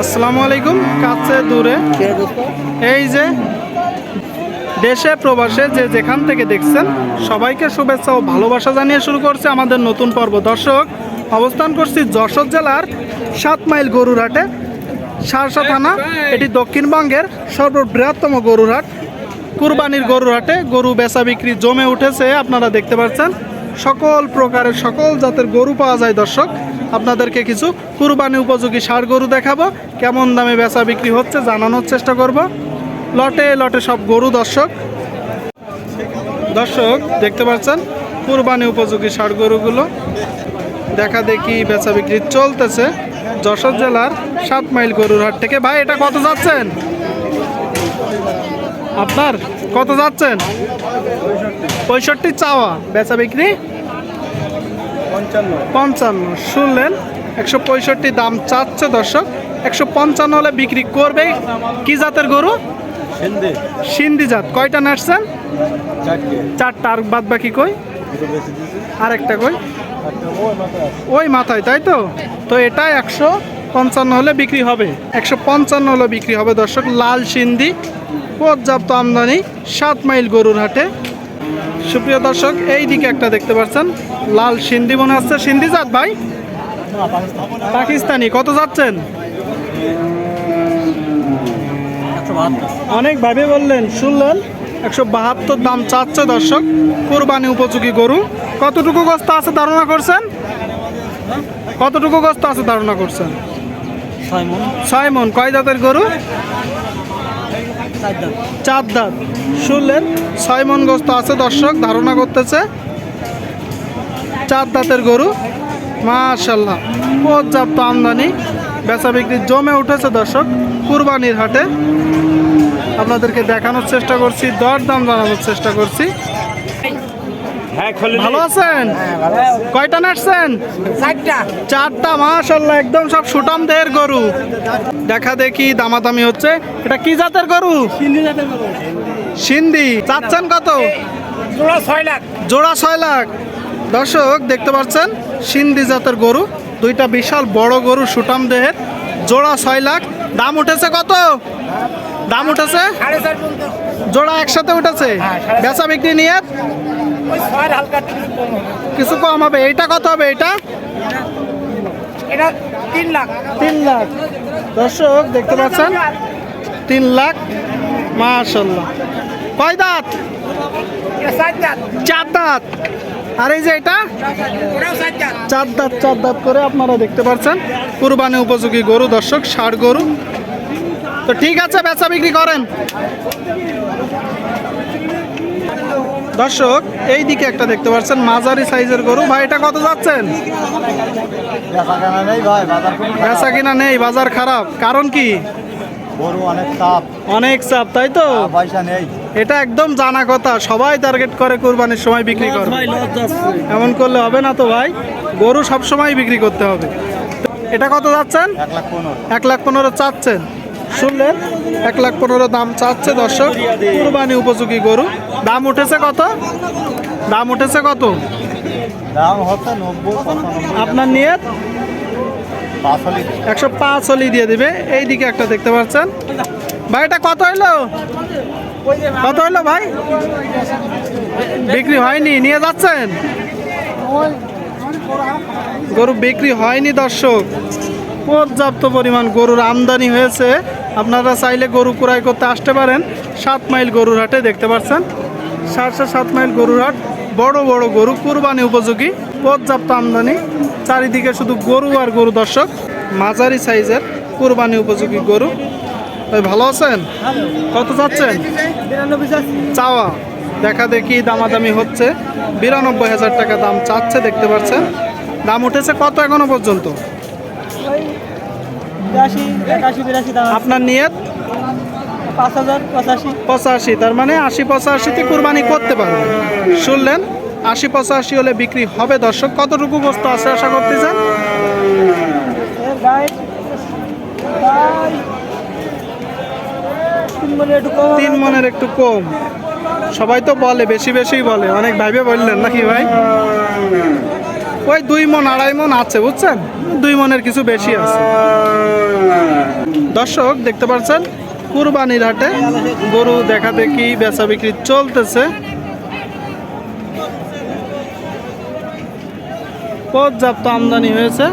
আসসালামু আলাইকুম কাছে দূরে। এই যে দেশে প্রবাসে যে যেখান থেকে দেখছেন সবাইকে শুভেচ্ছা ও ভালোবাসা জানিয়ে শুরু করছে আমাদের নতুন পর্ব। দর্শক অবস্থান করছি যশোর জেলার সাত মাইল গরুরহাটে সারসা থানা এটি দক্ষিণবঙ্গের সর্ববৃহত্তম গরুরহাট। কুরবানির গরুরহাটে গরু বেচা বিক্রি জমে উঠেছে আপনারা দেখতে পাচ্ছেন। সকল প্রকারের সকল জাতের গরু পাওয়া যায় দর্শক। আপনাদেরকে কিছু কুরবানি উপযোগী ষাড় গরু দেখাবো। কেমন দামে বেচা বিক্রি হচ্ছে জানানোর চেষ্টা করব। লটে লটে সব গরু দর্শক। দর্শক, দেখতে পাচ্ছেন কুরবানি উপযোগী ষাড় গরুগুলো। দেখা দেখি বেচা বিক্রি চলতেছে। যশোর জেলার সাত মাইল গরুর হাট থেকে। ভাই, এটা কত যাচ্ছেন? আপনার কত যাচ্ছেন? পঁয়ষট্টি চাওয়া বেচা বিক্রি? পঞ্চান্ন। শুনলেন একশো পঁয়ষট্টি দাম চাচ্ছে দর্শক একশো পঞ্চান্ন হলে বিক্রি করবে কি জাতের গরু? সিন্ধি। জাত। কয়টা নাচছেন চারটা। আর বাদ বাকি কই? আরেকটা কই? ওই মাথায় তাই তো? তো এটা একশো পঞ্চান্ন হলে বিক্রি হবে। একশো পঞ্চান্ন হলে বিক্রি হবে দর্শক লাল সিন্ধি পর্যাপ্ত আমদানি সাত মাইল গরুর হাটে। সুপ্রিয় দর্শক এই দিকে একটা দেখতে পাচ্ছেন লাল সিন্ধি মনে হচ্ছে। সিন্ধি জাত ভাই? পাকিস্তানি। কত যাচ্ছেন? অনেক ভাবে বললেন শুনলেন? একশো বাহাত্তর দাম চাচ্ছে দর্শক কোরবানি উপযোগী গরু। কতটুকু গস্ত আছে ধারণা করছেন? কতটুকু গস্ত আছে ধারণা করছেন? ছয় মন। কয় জাতের গরু? চার দাঁত শুনলেন? ছয় মন গোস্ত আছে দর্শক, ধারণা করতেছে চার দাঁতের গরু। মাশাল্লাহ পর্যাপ্ত আমদানি। বেচা বিক্রি জমে উঠেছে দর্শক, কুরবানির হাটে। আপনাদেরকে দেখানোর চেষ্টা করছি দর দাম জানানোর চেষ্টা করছি। ভালো আছেন? কয়টা নাচছেন? চারটা। মাশাল্লাহ একদম সব সুটাম দেহের গরু। দেখা দেখি দামাদামি হচ্ছে। এটা কি জাতের গরু? সিন্ধি চাচ্ছেন কত? ছয় লাখ। জোড়া ছয় লাখ। দর্শক দেখতে পাচ্ছেন সিন্ধি জাতের গরু। দুইটা বিশাল বড় গরু সুটাম দেহের জোড়া ছয় লাখ। দাম উঠেছে কত? দাম উঠেছে? জোড়া একসাথে উঠেছে? হ্যাঁ, বেচা বিক্রি নিয়ে? কিছু কম হবে। এইটা কত হবে এইটা? এটা তিন লাখ। তিন লাখ। দর্শক দেখতে পাচ্ছেন? তিন লাখ। মাশাল্লাহ কয় দাঁত? চার দাঁত। আর এই যে এটা? চার দাঁত চার দাঁত করে আপনারা দেখতে পাচ্ছেন। কুরবানি উপযোগী গরু দর্শক ষাট গরু। তো ঠিক আছে বেচা বিক্রি করেন। দর্শক এই দিকে একটা দেখতে পাচ্ছেন মাঝারি সাইজের গরু। ভাই এটা কত যাচ্ছেন? বেচা কেনা নেই ভাই বাজার কোনো বেচা কিনা নেই বাজার খারাপ। কারণ কি? গরু অনেক চাপ। অনেক চাপ তাই তো? এটা একদম জানা কথা। সবাই টার্গেট করে কুরবানির সময় বিক্রি করে এমন করলে হবে না তো ভাই। গরু সব সময় বিক্রি করতে হবে। এটা কত যাচ্ছেন? এক লাখ পনেরো। চাচ্ছেন শুনলেন এক লাখ পনেরো দাম চাচ্ছে দর্শক। কুরবানি উপযোগী গরু। দাম উঠেছে কত? দাম উঠেছে কত? দাম হচ্ছে আপনার নিয়ে একশো পাঁচ হলি দিয়ে দিবে। এই দিকে একটা দেখতে পাচ্ছেন। ভাই এটা কত হইল? কত হইল ভাই? বিক্রি হয়নি নিয়ে যাচ্ছেন? গরু বিক্রি হয়নি দর্শক। পর্যাপ্ত পরিমাণ গরুর আমদানি হয়েছে। আপনারা চাইলে গরু ক্রয় করতে আসতে পারেন। সাত মাইল গরুর হাটে দেখতে পাচ্ছেন। সাতশো সাত মাইল গরুর হাট, বড় বড় গরু, কুরবানি উপযোগী, পর্যাপ্ত আমদানি, চারিদিকে শুধু গরু আর গরু দর্শক, মাঝারি সাইজের কুরবানি উপযোগী গরু। ভালো আছেন? কত চাচ্ছেন চাওয়া। দেখা দেখি দামাদামি হচ্ছে। বিরানব্বই হাজার টাকা দাম চাচ্ছে, দেখতে পাচ্ছেন। দাম উঠেছে কত এখনও পর্যন্ত বিরাশি একাশি বিরাশি দাম আপনার নিয়ত? পঁচাশি। তার মানে আশি পঁচাশিতে কুরবানি করতে পারবেন। শুনলেন আশি পঁচাশি হলে বিক্রি হবে। দর্শক কতটুকু বস্তু আছে আশা একটু কম। তিন মনের একটু কম। সবাই তো বলে বেশি বেশি বলে। অনেক ভাইবে বললেন নাকি ভাই? ওই দুই মন, আড়াই মন আছে, বুঝছেন? দুই মনের কিছু বেশি আছে। দর্শক, দেখতে পাচ্ছেন? কুরবানির হাটে গরু দেখা দেখি বেচা বিক্রি চলতেছে। পর্যাপ্ত আমদানি হয়েছে।